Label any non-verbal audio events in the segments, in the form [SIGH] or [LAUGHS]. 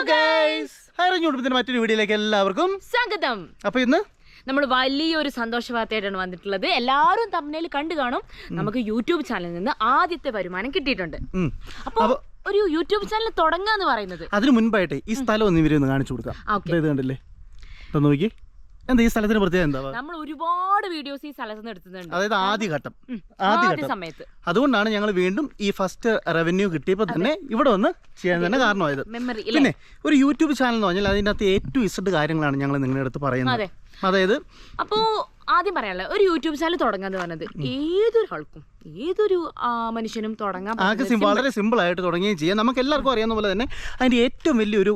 കുടുംബത്തിന്റെ മറ്റൊരു വീഡിയോയിലേക്ക് എല്ലാവർക്കും സ്വാഗതം. അപ്പൊ ഇന്ന് നമ്മൾ വലിയൊരു സന്തോഷ വാർത്തയായിട്ടാണ് വന്നിട്ടുള്ളത്. എല്ലാവരും തമ്മിൽ കണ്ടു കാണും. നമുക്ക് യൂട്യൂബ് ചാനലിൽ നിന്ന് ആദ്യത്തെ വരുമാനം കിട്ടിയിട്ടുണ്ട്. അപ്പൊ ഒരു യൂട്യൂബ് ചാനൽ തുടങ്ങാന്ന് പറയുന്നത്. അതിനു മുൻപായിട്ട് ഈ സ്ഥലം ഒന്ന് ഇവരെ ഒന്ന് കാണിച്ചു കൊടുക്കാം. കണ്ടില്ലേ? നോക്കി എന്താ ഈ സ്ഥലത്തിന് പ്രത്യേകത എന്താ? നമ്മൾ ഒരുപാട് വീഡിയോസ് ഈ സ്ഥലത്ത് നിന്ന് എടുത്തിട്ടുണ്ട്. അതായത് ആദ്യ ഘട്ടം ഉം. ആദ്യ ആദ്യ സമയത്ത് അതുകൊണ്ടാണ് ഞങ്ങൾ വീണ്ടും ഈ ഫസ്റ്റ് റവന്യൂ കിട്ടിയപ്പോൾ തന്നെ ഇവിടെ വന്ന് ചെയ്യാൻ തന്നെ കാരണമായത്. പിന്നെ ഒരു യൂട്യൂബ് ചാനൽ എന്ന് പറഞ്ഞാൽ അതിന്റെ അകത്ത് ഏറ്റവും ഇസഡ് കാര്യങ്ങളാണ് ഞങ്ങൾ നിങ്ങളുടെ അടുത്ത് പറയുന്നത്. അതായത് അപ്പോ ആദ്യം പറയാനുള്ള ഒരു യൂട്യൂബ് ചാനൽ തുടങ്ങാന്ന് പറഞ്ഞത് ഏതൊരാൾക്കും ഏതൊരു മനുഷ്യനും തുടങ്ങാൻ വളരെ സിമ്പിൾ ആയിട്ട് തുടങ്ങുകയും ചെയ്യാം. നമുക്ക് എല്ലാവർക്കും അറിയാവുന്ന പോലെ തന്നെ അതിന്റെ ഏറ്റവും വലിയൊരു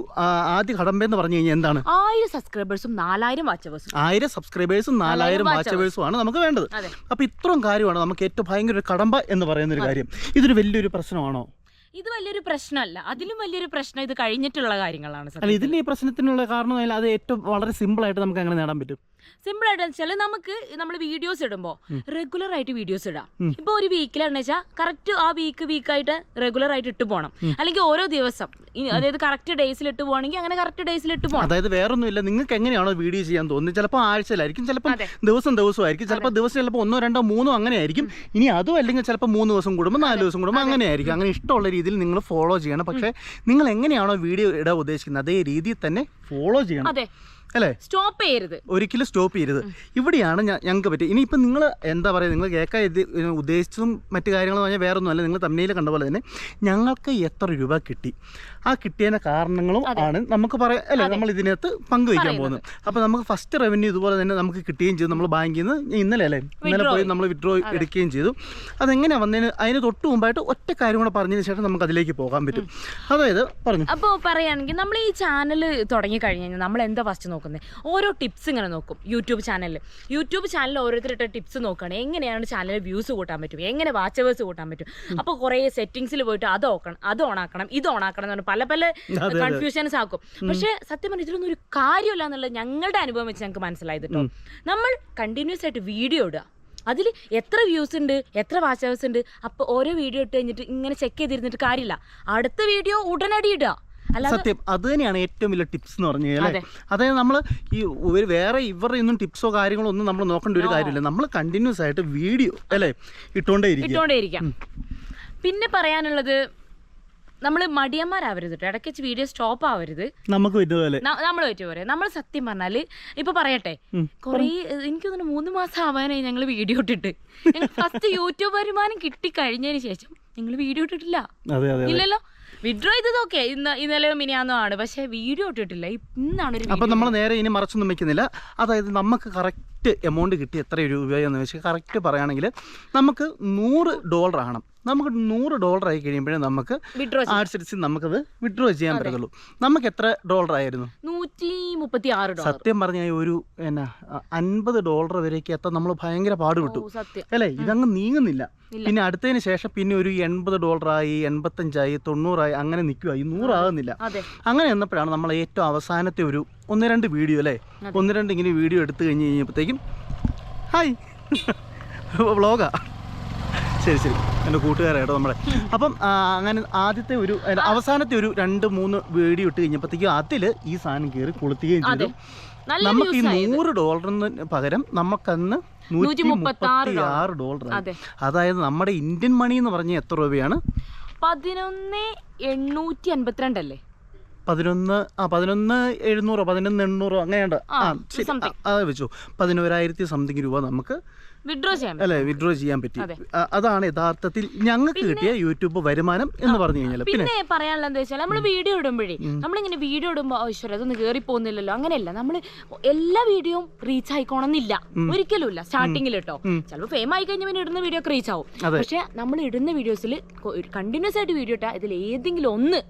ആദ്യ കടമ്പ എന്ന് പറഞ്ഞു കഴിഞ്ഞാൽ എന്താണ്? ആയിരം സബ്സ്ക്രൈബേഴ്സും നാലായിരം വാച്ചവേഴ്സും ആയിരം സബ്സ്ക്രൈബേഴ്സും നാലായിരം വാച്ചേഴ്സും വാച്ചവേഴ്സും ആണ് നമുക്ക് വേണ്ടത്. അപ്പൊ ഇത്രയും കാര്യമാണ് നമുക്ക് ഏറ്റവും ഭയങ്കര ഒരു കടമ്പ എന്ന് പറയുന്ന ഒരു കാര്യം. ഇതൊരു വലിയൊരു പ്രശ്നമാണോ? ഇത് വലിയൊരു പ്രശ്നമല്ല. അതിലും വലിയൊരു പ്രശ്നം ഇത് കഴിഞ്ഞിട്ടുള്ള കാര്യങ്ങളാണ് ഇതിന്റെ ഈ പ്രശ്നത്തിനുള്ള കാരണം അത് ഏറ്റവും വളരെ സിമ്പിൾ ആയിട്ട് നമുക്ക് അങ്ങനെ നേടാൻ പറ്റും. സിമ്പിൾ ആയിട്ട് വെച്ചാൽ നമുക്ക് നമ്മൾ വീഡിയോസ് ഇടുമ്പോൾ റെഗുലർ ആയിട്ട് വീഡിയോസ് ഇടാം. ഇപ്പൊ ഒരു വീക്കിലാണെന്ന് വെച്ചാൽ കറക്റ്റ് ആ വീക്ക് വീക്ക് ആയിട്ട് റെഗുലർ ആയിട്ട് ഇട്ടു പോകണം അല്ലെങ്കിൽ ഓരോ ദിവസം. അതായത് കറക്റ്റ് ഡേയ്സിൽ ഇട്ട് പോകണമെങ്കിൽ അങ്ങനെ കറക്റ്റ് ഡേയ്സിൽ ഇട്ട് പോകണം അതായത് വേറൊന്നുമില്ല. നിങ്ങൾക്ക് എങ്ങനെയാണോ വീഡിയോ ചെയ്യാൻ തോന്നുന്നത്? ചിലപ്പോൾ ആഴ്ചയിലായിരിക്കും. ചിലപ്പോൾ. ദിവസം ദിവസമായിരിക്കും. ചിലപ്പോൾ ദിവസം ചിലപ്പോൾ ഒന്നോ രണ്ടോ മൂന്നോ അങ്ങനെ ആയിരിക്കും ഇനി അതും അല്ലെങ്കിൽ ചിലപ്പോൾ മൂന്ന് ദിവസം കൂടുമ്പോൾ നാല് ദിവസം കൂടുമ്പോൾ അങ്ങനെ ആയിരിക്കും അങ്ങനെ ഇഷ്ടമുള്ള രീതിയിൽ നിങ്ങൾ ഫോളോ ചെയ്യണം. പക്ഷേ നിങ്ങൾ എങ്ങനെയാണോ വീഡിയോ ഇടാൻ ഉദ്ദേശിക്കുന്നത്? അതേ രീതിയിൽ തന്നെ ഫോളോ ചെയ്യണം. അതെ. അല്ലേ? സ്റ്റോപ്പ് ചെയ്യരുത്. ഒരിക്കലും സ്റ്റോപ്പ് ചെയ്യരുത്. ഇവിടെയാണ് ഞങ്ങൾക്ക് പറ്റിയത് ഇനിയിപ്പോൾ നിങ്ങൾ എന്താ പറയുക? നിങ്ങൾ കേൾക്കാൻ ഇത് ഉദ്ദേശിച്ചതും മറ്റു കാര്യങ്ങളും പറഞ്ഞാൽ വേറെ ഒന്നുമല്ല നിങ്ങൾ തമ്മിൽ കണ്ട പോലെ തന്നെ ഞങ്ങൾക്ക് എത്ര രൂപ കിട്ടി? ആ കിട്ടിയതിന്റെ കാരണങ്ങളും ആണ് നമുക്ക് പറയാം അല്ലേ? നമ്മൾ ഇതിനകത്ത് പങ്കുവയ്ക്കാൻ പോകുന്നത്. അപ്പോൾ നമുക്ക് ഫസ്റ്റ് റവന്യൂ ഇതുപോലെ തന്നെ നമുക്ക് കിട്ടുകയും ചെയ്തു. നമ്മൾ ബാങ്കിൽ നിന്ന് ഇന്നലെ അല്ലേ? ഇന്നലെ പോയി നമ്മൾ വിഡ്രോ എടുക്കുകയും ചെയ്തു. അതെങ്ങനെയാണ് വന്നതിന് അതിന് തൊട്ട് മുമ്പായിട്ട് ഒറ്റ കാര്യം കൂടെ പറഞ്ഞതിന് ശേഷം നമുക്ക് അതിലേക്ക് പോകാൻ പറ്റും. അതായത് പറഞ്ഞു. അപ്പോൾ പറയുകയാണെങ്കിൽ നമ്മൾ ഈ ചാനൽ തുടങ്ങി കഴിഞ്ഞ് കഴിഞ്ഞാൽ നമ്മൾ എന്താ ഫസ്റ്റ് നോക്കുന്നത് ഓരോ ടിപ്സ് ഇങ്ങനെ നോക്കും യൂട്യൂബ് ചാനലിൽ യൂട്യൂബ് ചാനലിൽ ഓരോരുത്തരുടെ ടിപ്സ് നോക്കുകയാണ് എങ്ങനെയാണ് ചാനലിൽ വ്യൂസ് കൂട്ടാൻ പറ്റും എങ്ങനെ വാച്ചവേഴ്സ് കൂട്ടാൻ പറ്റും അപ്പോൾ കുറേ സെറ്റിങ്സിൽ പോയിട്ട് അത് ഓക്കണം അത് ഓണാക്കണം ഇത് ഓണാക്കണം എന്ന് പറഞ്ഞാൽ പല പല കൺഫ്യൂഷൻസ് ആക്കും. പക്ഷേ സത്യം പറഞ്ഞാൽ ഇതിലൊന്നും ഒരു കാര്യമില്ല എന്നുള്ളത് ഞങ്ങളുടെ അനുഭവം വെച്ച് ഞങ്ങൾക്ക് മനസ്സിലായത് കേട്ടോ നമ്മൾ കണ്ടിന്യൂസ് ആയിട്ട് വീഡിയോ ഇടുക. അതിൽ എത്ര വ്യൂസ് ഉണ്ട് എത്ര വാച്ചേഴ്സ് ഉണ്ട് അപ്പോൾ ഓരോ വീഡിയോ ഇട്ട് കഴിഞ്ഞിട്ട് ഇങ്ങനെ ചെക്ക് ചെയ്തിരുന്നിട്ട് കാര്യമില്ല. അടുത്ത വീഡിയോ ഉടനടി ഇടുക. സത്യം. അത് തന്നെയാണ് ഏറ്റവും വലിയ ടിപ്സ് എന്ന് പറഞ്ഞു കഴിഞ്ഞാൽ അതെ. അതായത് നമ്മൾ ഈ ഒരു വേറെ ഇവരുടെ ഒന്നും ടിപ്സോ കാര്യങ്ങളോ ഒന്നും നമ്മൾ നോക്കേണ്ട ഒരു കാര്യമില്ല. നമ്മൾ കണ്ടിന്യൂസ് ആയിട്ട് വീഡിയോ അല്ലേ ഇട്ടുകൊണ്ടേ ഇരിക്കുക പിന്നെ പറയാനുള്ളത് നമ്മൾ മടിയന്മാരാവരുത് കേട്ടോ ഇടയ്ക്ക് വെച്ച് വീഡിയോ സ്റ്റോപ്പ് ആവരുത്. നമുക്ക് നമ്മൾ പറ്റും പറയാം നമ്മൾ സത്യം പറഞ്ഞാൽ ഇപ്പൊ പറയട്ടെ. കുറേ എനിക്ക് തോന്നുന്നു മൂന്ന് മാസം ആവാനായി ഞങ്ങൾ വീഡിയോ ഇട്ടിട്ട് ഫസ്റ്റ് യൂട്യൂബ് വരുമാനം കിട്ടി കഴിഞ്ഞതിന് ശേഷം ഞങ്ങൾ വീഡിയോ ഇട്ടിട്ടില്ല. ഇല്ലല്ലോ? വിഡ്രോ ചെയ്തതൊക്കെ ഇന്ന് ഇന്നലെ മിനിയാന്നോ ആണ്. പക്ഷെ വീഡിയോ ഇട്ടിട്ടില്ല. ഇന്നാണ് ഒരു അപ്പോൾ നമ്മൾ നേരെ ഇനി മറച്ചൊന്നും വെക്കുന്നില്ല. അതായത് നമുക്ക് കറക്റ്റ് എമൗണ്ട് കിട്ടി എത്ര രൂപയെന്ന് വെച്ചാൽ കറക്റ്റ് പറയുകയാണെങ്കിൽ നമുക്ക് നൂറ് ഡോളർ ആണ് നമുക്ക് നൂറ് ഡോളർ ആയി കഴിയുമ്പോഴേ നമുക്ക് വിഡ്രോ ആഴ്ച നമുക്കത് വിഡ്രോ ചെയ്യാൻ പറ്റത്തുള്ളൂ. നമുക്ക് എത്ര ഡോളർ ആയിരുന്നു? നൂറ്റി മുപ്പത്തി ആറ് സത്യം പറഞ്ഞാൽ ഒരു എന്നാ അൻപത് ഡോളർ വരെയൊക്കെ എത്താൻ നമ്മൾ ഭയങ്കര പാടുപെട്ടു. അല്ലേ? ഇതങ്ങ് നീങ്ങുന്നില്ല. പിന്നെ അടുത്തതിന് ശേഷം പിന്നെ ഒരു എൺപത് ഡോളറായി എൺപത്തഞ്ചായി തൊണ്ണൂറായി അങ്ങനെ നിൽക്കുക നിൽക്കുവായി നൂറാകുന്നില്ല. അങ്ങനെ എന്നപ്പോഴാണ് നമ്മൾ ഏറ്റവും അവസാനത്തെ ഒരു ഒന്ന് രണ്ട് വീഡിയോ അല്ലേ? ഒന്ന് രണ്ട് ഇങ്ങനെ വീഡിയോ എടുത്തു കഴിഞ്ഞ് കഴിഞ്ഞപ്പോഴത്തേക്കും ഹായ്. [LAUGHS] വ്ളോഗാ. ശരി ശരി. എന്റെ കൂട്ടുകാരായിട്ടോ നമ്മളെ. അപ്പം അങ്ങനെ ആദ്യത്തെ ഒരു അവസാനത്തെ ഒരു രണ്ട് മൂന്ന് വീഡിയോ ഇട്ട് കഴിഞ്ഞപ്പോഴത്തേക്കും അതിൽ ഈ സാധനം കയറി കൊളുത്തുകയും ചെയ്തു. നമുക്ക് ഈ നൂറ് ഡോളറിന് പകരം നമുക്കന്ന് നൂറ്റി മുപ്പത്തി ആറ് ഡോളർ. അതെ. അതായത് നമ്മുടെ ഇന്ത്യൻ മണി എന്ന് പറഞ്ഞാൽ എത്ര രൂപയാണ്? പതിനൊന്ന് എണ്ണൂറ്റി അൻപത്തിരണ്ടല്ലേ പതിനൊന്ന് ആ പതിനൊന്ന് എഴുന്നൂറോ പതിനൊന്ന് എണ്ണൂറോ അങ്ങനെയുണ്ട്. ആ, വെച്ചു. പതിനോരായിരത്തി സംതിങ് രൂപ നമുക്ക് വിഡ്രോ ചെയ്യാൻ അല്ലെ വിഡ്രോ ചെയ്യാൻ പറ്റി. അതാണ് യഥാർത്ഥത്തിൽ ഞങ്ങൾക്ക് കിട്ടിയ യൂട്യൂബ് വരുമാനം എന്ന് പറഞ്ഞു കഴിഞ്ഞാൽ പിന്നെ പറയാനുള്ള എന്താ വെച്ചാൽ നമ്മൾ വീഡിയോ ഇടുമ്പോഴേ നമ്മളിങ്ങനെ വീഡിയോ ഇടുമ്പോൾ ഐശ്വര്യ അതൊന്നും കയറി പോകുന്നില്ലല്ലോ അങ്ങനെയല്ല. നമ്മൾ എല്ലാ വീഡിയോയും റീച്ച് ആയിക്കോണമെന്നില്ല ഒരിക്കലും ഇല്ല സ്റ്റാർട്ടിങ്ങിൽ കേട്ടോ ചിലപ്പോൾ ഫെയിം ആയി കഴിഞ്ഞാൽ പിന്നെ ഇടുന്ന വീഡിയോ റീച്ച് ആവും. പക്ഷെ നമ്മൾ ഇടുന്ന വീഡിയോസിൽ കണ്ടിന്യൂസ് ആയിട്ട് വീഡിയോ ഇട്ടാൽ ഇതിൽ ഏതെങ്കിലും ഒന്ന്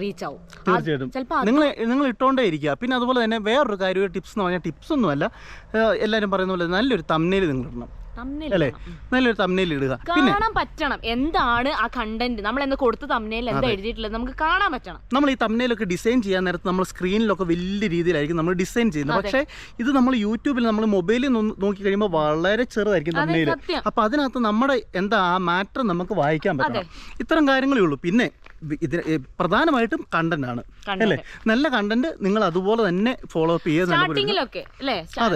റീച്ച് ആവും. തീർച്ചയായിട്ടും. ചിലപ്പോൾ നിങ്ങൾ നിങ്ങൾ ഇട്ടുകൊണ്ടേ ഇരിക്കുക. പിന്നെ അതുപോലെ തന്നെ വേറൊരു കാര്യം ടിപ്സ് എന്ന് പറഞ്ഞാൽ ടിപ്സ് ഒന്നുമല്ല. എല്ലാവരും പറയുന്ന പോലെ നല്ലൊരു തമ്മിൽ നിങ്ങൾ ഇടണം അല്ലേ? നല്ലൊരു തമ്മനയിൽ ഇടുക. കാണാൻ പറ്റണം. എന്താണ് ആ കണ്ടന്റ് നമ്മൾ എന്ന് കൊടുത്ത തമ്മനയിൽ എന്താ എഴുതിയിട്ടുള്ളത്? നമുക്ക് കാണാൻ പറ്റണം. നമ്മൾ ഈ തമ്മനയിലൊക്കെ ഡിസൈൻ ചെയ്യാൻ നേരത്ത് നമ്മൾ സ്ക്രീനിലൊക്കെ വലിയ രീതിയിലായിരിക്കും നമ്മൾ ഡിസൈൻ ചെയ്യുന്നത്. പക്ഷേ ഇത് നമ്മൾ യൂട്യൂബിൽ നമ്മൾ മൊബൈലിൽ നോക്കി കഴിയുമ്പോൾ വളരെ ചെറുതായിരിക്കും സത്യം. അപ്പോൾ അതിനകത്ത് നമ്മുടെ എന്താ ആ മാറ്റർ നമുക്ക് വായിക്കാൻ പറ്റണം. ഇത്തരം കാര്യങ്ങളേ ഉള്ളൂ. പിന്നെ ഇതിന് പ്രധാനമായിട്ടും കണ്ടന്റ് ആണ്. അല്ലേ? നല്ല കണ്ടന്റ് നിങ്ങൾ അതുപോലെ തന്നെ ഫോളോ അപ്പ്. സ്റ്റാർട്ടിങ്ങിലൊക്കെ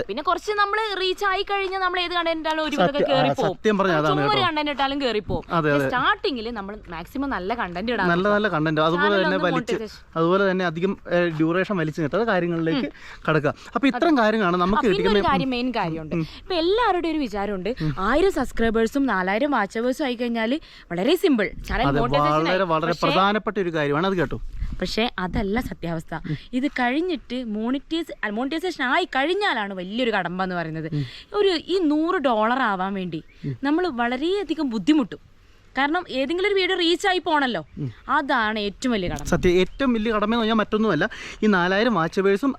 പിന്നെ കുറച്ച് നമ്മൾ റീച്ച് ആയി കഴിഞ്ഞാൽ നമ്മൾ ഏത് കണ്ടന്റ് സത്യം- കയറി സത്യം പറഞ്ഞാൽ അതാണ് ഒരു കണ്ടന്റ് ഇട്ടാലും കയറി പോകും സ്റ്റാർട്ടിങ്ങിൽ നമ്മൾ മാക്സിമം നല്ല കണ്ടന്റ് ഇടാൻ നല്ല നല്ല കണ്ടന്റ് അതുപോലെ തന്നെ വലിച്ച് അതുപോലെ തന്നെ അധികം ഡ്യൂറേഷൻ വലിച്ചു കിട്ടാതെ കാര്യങ്ങളിലേക്ക് കടക്കുക. അപ്പൊ ഇത്തരം കാര്യങ്ങളാണ് നമുക്ക് കാര്യം മെയിൻ കാര്യമുണ്ട്. ഇപ്പൊ എല്ലാവരുടെയും ഒരു വിചാരമുണ്ട്. ആയിരം സബ്സ്ക്രൈബേഴ്സും നാലായിരം വാച്ചവേഴ്സും ആയി കഴിഞ്ഞാൽ വളരെ സിമ്പിൾ വളരെ വളരെ പ്രധാനപ്പെട്ട ഒരു കാര്യമാണ്. അത് കേട്ടോ. പക്ഷേ അതല്ല സത്യാവസ്ഥ. ഇത് കഴിഞ്ഞിട്ട് മോണിറ്റൈസ് മോണിറ്റൈസേഷൻ ആയി കഴിഞ്ഞാലാണ് വലിയൊരു കടമ്പ എന്ന് പറയുന്നത് ഒരു ഈ നൂറ് ഡോളർ ആവാൻ വേണ്ടി നമ്മൾ വളരെയധികം ബുദ്ധിമുട്ടും. കാരണം ഏതെങ്കിലും ഒരു വീഡിയോ റീച്ച് ആയി പോണല്ലോ അതാണ് ഏറ്റവും വലിയ കടമ സത്യം ഏറ്റവും വലിയ കടമ എന്ന് പറഞ്ഞാൽ മറ്റൊന്നുമല്ല. ഈ നാലായിരം വാച്ചവേഴ്സും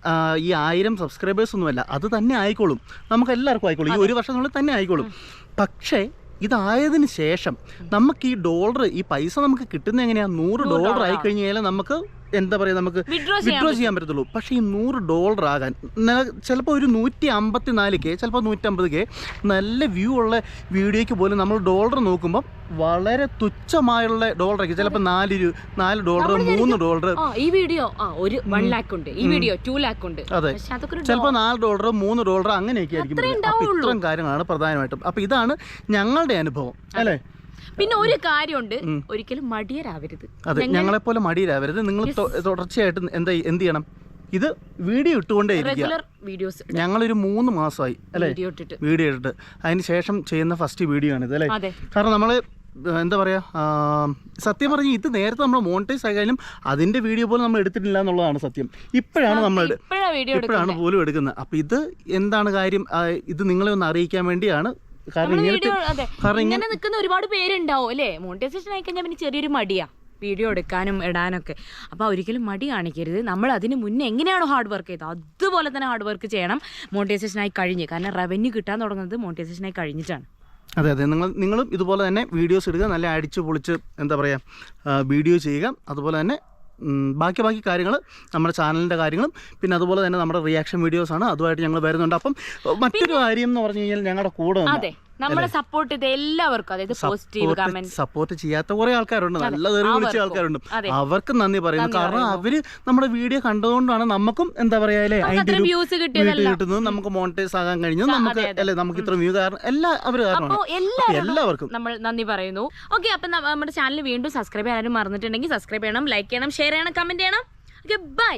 ഈ ആയിരം സബ്സ്ക്രൈബേഴ്സ് ഒന്നുമല്ല അത് തന്നെ ആയിക്കോളും. നമുക്ക് എല്ലാവർക്കും ആയിക്കോളും. ഈ ഒരു വർഷം നമ്മൾ തന്നെ ആയിക്കോളും. പക്ഷേ ഇതായതിന് ശേഷം നമുക്ക് ഈ ഡോളർ ഈ പൈസ നമുക്ക് കിട്ടുന്ന എങ്ങനെയാ? നൂറ് ഡോളർ ആയി കഴിഞ്ഞ് കഴിഞ്ഞാൽ നമുക്ക് എന്താ പറയുക നമുക്ക് വിഡ്രോ ചെയ്യാൻ പറ്റത്തുള്ളൂ. പക്ഷേ ഈ നൂറ് ഡോളർ ആകാൻ ചിലപ്പോൾ ഒരു നൂറ്റി അമ്പത്തി നാല് കെ ചിലപ്പോൾ നൂറ്റമ്പത് കെ നല്ല വ്യൂ ഉള്ള വീഡിയോക്ക് പോലും നമ്മൾ ഡോളർ നോക്കുമ്പോൾ വളരെ തുച്ഛമായുള്ള ഡോളർ ആയിരിക്കും. ചിലപ്പോൾ നാല് നാല് ഡോളർ മൂന്ന് ഡോളർ ഈ വീഡിയോ ഒരു വൺ ലാക്ക് ഉണ്ട് ഈ വീഡിയോ ടു ലാക്ക് ഉണ്ട്. അതെ. ചിലപ്പോൾ നാല് ഡോളർ മൂന്ന് ഡോളർ അങ്ങനെയൊക്കെ ആയിരിക്കും. ഇത്രയും കാര്യങ്ങളാണ് പ്രധാനമായിട്ടും. അപ്പോൾ ഇതാണ് ഞങ്ങളുടെ അനുഭവം അല്ലേ? പിന്നെ ഒരു കാര്യമുണ്ട്. ഒരിക്കലും മടിയരാവരുത്. അതെ ഞങ്ങളെപ്പോലെ മടിയരാവരുത്. നിങ്ങൾ തുടർച്ചയായിട്ട് എന്താ എന്ത് ചെയ്യണം? ഇത് വീഡിയോ ഇട്ടുകൊണ്ടേ വീഡിയോസ് ഞങ്ങളൊരു മൂന്ന് മാസമായി അല്ലേ? വീഡിയോ ഇട്ടിട്ട്. അതിന് ശേഷം ചെയ്യുന്ന ഫസ്റ്റ് വീഡിയോ ആണിത് അല്ലേ? കാരണം നമ്മൾ എന്താ പറയുക സത്യം പറഞ്ഞ് ഇത് നേരത്തെ നമ്മൾ മോണിറ്റൈസ് ആയാലും അതിന്റെ വീഡിയോ പോലും നമ്മൾ എടുത്തിട്ടില്ല എന്നുള്ളതാണ് സത്യം. ഇപ്പോഴാണ് നമ്മൾ ഇപ്പോഴാണ് പോലും എടുക്കുന്നത്. അപ്പോൾ ഇത് എന്താണ് കാര്യം? ഇത് നിങ്ങളെ ഒന്ന് അറിയിക്കാൻ വേണ്ടിയാണ് കാരണം ഇങ്ങനത്തെ വീഡിയോ അതെ. ഇങ്ങനെ നിൽക്കുന്ന ഒരുപാട് പേരുണ്ടാവും അല്ലേ? മോണിറ്റൈസേഷൻ ആയി കഴിഞ്ഞാൽ പിന്നെ ചെറിയൊരു മടിയാ. വീഡിയോ എടുക്കാനും ഇടാനൊക്കെ. അപ്പോൾ ഒരിക്കലും മടി കാണിക്കരുത്. നമ്മൾ അതിന് മുന്നേ എങ്ങനെയാണോ ഹാർഡ് വർക്ക് ചെയ്തത് അതുപോലെ തന്നെ ഹാർഡ് വർക്ക് ചെയ്യണം മോണിറ്റൈസേഷൻ ആയി കഴിഞ്ഞ്. കാരണം റവന്യൂ കിട്ടാൻ തുടങ്ങുന്നത് മോണിറ്റൈസേഷൻ ആയി കഴിഞ്ഞിട്ടാണ്. അതെ അതെ. നിങ്ങൾ നിങ്ങളും ഇതുപോലെ തന്നെ വീഡിയോസ് എടുക്കുക നല്ല അടിച്ചു പൊളിച്ച് എന്താ പറയുക വീഡിയോ ചെയ്യുക. അതുപോലെ തന്നെ ബാക്കി ബാക്കി കാര്യങ്ങൾ നമ്മുടെ ചാനലിന്റെ കാര്യങ്ങളും പിന്നെ അതുപോലെ തന്നെ നമ്മുടെ റിയാക്ഷൻ വീഡിയോസാണ് അതുമായിട്ട് ഞങ്ങൾ വരുന്നുണ്ട്. അപ്പം മറ്റൊരു കാര്യം എന്ന് പറഞ്ഞു കഴിഞ്ഞാൽ ഞങ്ങളുടെ കൂടെ നമ്മളെ സപ്പോർട്ട് ചെയ്ത എല്ലാവർക്കും അതായത് പോസിറ്റീവ് കമന്റ് സപ്പോർട്ട് ചെയ്യാത്ത കുറെ ആൾക്കാരുണ്ട്. നല്ല തെറി വിളിച്ച ആൾക്കാരുണ്ട്. അവർക്ക് നന്ദി പറയുന്നു. കാരണം അവർ നമ്മുടെ വീഡിയോ കണ്ടതുകൊണ്ടാണ് നമുക്കും എന്താ പറയാ അല്ലേ? വ്യൂസ് കിട്ടുന്നത് നമുക്ക് മോണിറ്റൈസ് ആകാൻ കഴിഞ്ഞു. നമുക്ക് അല്ലേ? നമുക്ക് ഇത്ര വ്യൂ കാരണം എല്ലാ എല്ലാവരും എല്ലാവർക്കും. നമ്മൾ നന്ദി പറയുന്നു. ഓക്കെ അപ്പൊ നമ്മുടെ ചാനൽ വീണ്ടും സബ്സ്ക്രൈബ് ചെയ്യാനും മറന്നിട്ടുണ്ടെങ്കിൽ സബ്സ്ക്രൈബ് ചെയ്യണം ലൈക്ക് ചെയ്യണം ഷെയർ ചെയ്യണം കമന്റ് ചെയ്യണം. Okay bye